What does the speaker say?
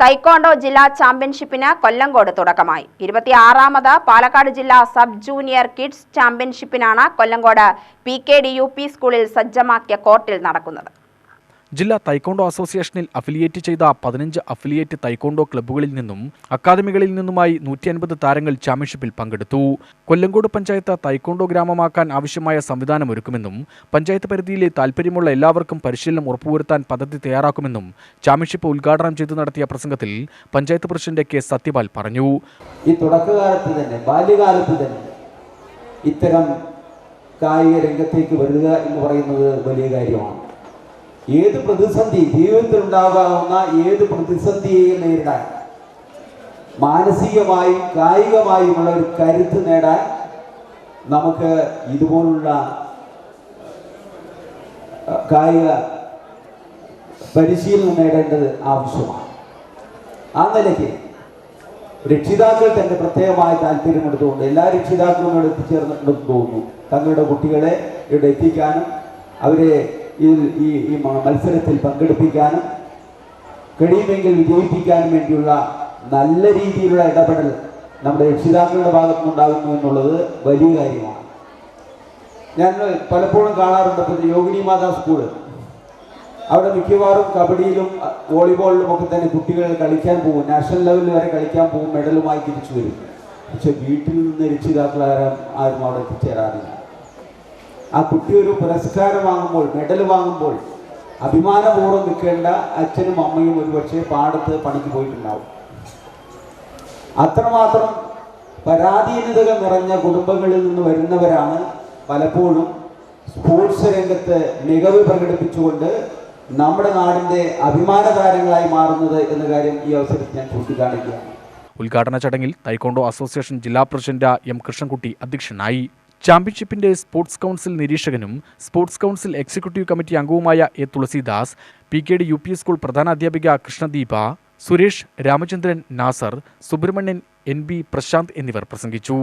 Taekwondo ജില്ലാ ചാമ്പ്യൻഷിപ്പിന് കൊല്ലങ്കോട് തുടക്കമായി. ഇരുപത്തിയാറാമത് പാലക്കാട് ജില്ലാ sub junior kids ചാമ്പ്യൻഷിപ്പിനാണ് Kollengode P K D U P സ്കൂളിൽ സജ്ജമാക്കിയ കോർട്ടിൽ നടക്കുന്നത്. ജില്ലാ തൈക്കോണ്ടോ അസോസിയേഷനിൽ അഫിലിയേറ്റ് ചെയ്ത പതിനഞ്ച് അഫിലിയേറ്റ് തൈക്കോണ്ടോ ക്ലബ്ബുകളിൽ നിന്നും അക്കാദമികളിൽ നിന്നുമായി നൂറ്റി അൻപത് താരങ്ങൾ ചാമ്പ്യൻഷിപ്പിൽ പങ്കെടുത്തു. കൊല്ലങ്കോട് പഞ്ചായത്ത് തൈക്കോണ്ടോ ഗ്രാമമാക്കാൻ ആവശ്യമായ സംവിധാനം ഒരുക്കുമെന്നും പഞ്ചായത്ത് പരിധിയിലെ താൽപ്പര്യമുള്ള എല്ലാവർക്കും പരിശീലനം ഉറപ്പുവരുത്താൻ പദ്ധതി തയ്യാറാക്കുമെന്നും ചാമ്പ്യൻഷിപ്പ് ഉദ്ഘാടനം ചെയ്തു നടത്തിയ പ്രസംഗത്തിൽ പഞ്ചായത്ത് പ്രസിഡന്റ് കെ സത്യപാൽ പറഞ്ഞു. ഈ ഇത്തരം കായിക രംഗത്തേക്ക് വരിക എന്ന് പറയുന്നത് വലിയ കാര്യമാണ്. ഏത് പ്രതിസന്ധി ജീവിതത്തിൽ ഉണ്ടാകാവുന്ന ഏത് പ്രതിസന്ധിയെയും നേരിടാൻ? മാനസികമായും കായികമായുമുള്ള ഒരു കരുത്ത് നേടാൻ നമുക്ക് ഇതുപോലുള്ള കായിക പരിശീലനം നേടേണ്ടത് ആവശ്യമാണ്. ആ നിലയ്ക്ക് രക്ഷിതാക്കൾ തന്നെ പ്രത്യേകമായ താല്പര്യമെടുത്തുകൊണ്ട് എല്ലാ രക്ഷിതാക്കളും ഇവിടെ എത്തിച്ചേർന്നിട്ടുണ്ടെന്ന് തോന്നുന്നു. തങ്ങളുടെ കുട്ടികളെ ഇവിടെ എത്തിക്കാനും അവരെ ഈ ഈ മത്സരത്തിൽ പങ്കെടുപ്പിക്കാനും കഴിയുമെങ്കിൽ വിജയിപ്പിക്കാനും വേണ്ടിയുള്ള നല്ല രീതിയിലുള്ള ഇടപെടൽ നമ്മുടെ രക്ഷിതാക്കളുടെ ഭാഗത്തുനിന്നുണ്ടാകുന്നു എന്നുള്ളത് വലിയ കാര്യമാണ്. ഞാൻ പലപ്പോഴും കാണാറുണ്ട് ഇപ്പോൾ യോഗിനി മാതാ സ്കൂൾ. അവിടെ മിക്കവാറും കബഡിയിലും വോളിബോളിലും ഒക്കെ തന്നെ കുട്ടികൾ കളിക്കാൻ പോകും. നാഷണൽ ലെവലിൽ വരെ കളിക്കാൻ പോകും മെഡലുമായി തിരിച്ചു വരും. പക്ഷെ വീട്ടിൽ നിന്ന് രക്ഷിതാക്കൾ ആരും ആരും അവിടെ എത്തിച്ചേരാറില്ല. ആ കുട്ടി ഒരു പുരസ്കാരം വാങ്ങുമ്പോൾ മെഡൽ വാങ്ങുമ്പോൾ അഭിമാനപൂർവം നിൽക്കേണ്ട അച്ഛനും അമ്മയും ഒരുപക്ഷെ പാടത്ത് പണിക്ക് പോയിട്ടുണ്ടാവും. അത്രമാത്രം പരാധീനതകൾ നിറഞ്ഞ കുടുംബങ്ങളിൽ നിന്ന് വരുന്നവരാണ് പലപ്പോഴും സ്പോർട്സ് രംഗത്ത് മികവ് പ്രകടിപ്പിച്ചുകൊണ്ട് നമ്മുടെ നാടിന്റെ അഭിമാന താരങ്ങളായി മാറുന്നത് എന്ന കാര്യം ഈ അവസരത്തിൽ ഞാൻ ചൂണ്ടിക്കാണിക്കുകയാണ്. ഉദ്ഘാടന ചടങ്ങിൽ തൈക്കോണ്ടോ അസോസിയേഷൻ ജില്ലാ പ്രസിഡന്റ് എം കൃഷ്ണൻകുട്ടി അധ്യക്ഷനായി. ചാമ്പ്യൻഷിപ്പിന്റെ സ്പോർട്സ് കൗൺസിൽ നിരീക്ഷകനും സ്പോർട്സ് കൗൺസിൽ എക്സിക്യൂട്ടീവ് കമ്മിറ്റി അംഗവുമായ A Thulasidas P K D U P school പ്രധാനാധ്യാപിക Krishnadeepa Suresh Ramachandran Nasar Subramanian N B Prashant എന്നിവർ പ്രസംഗിച്ചു.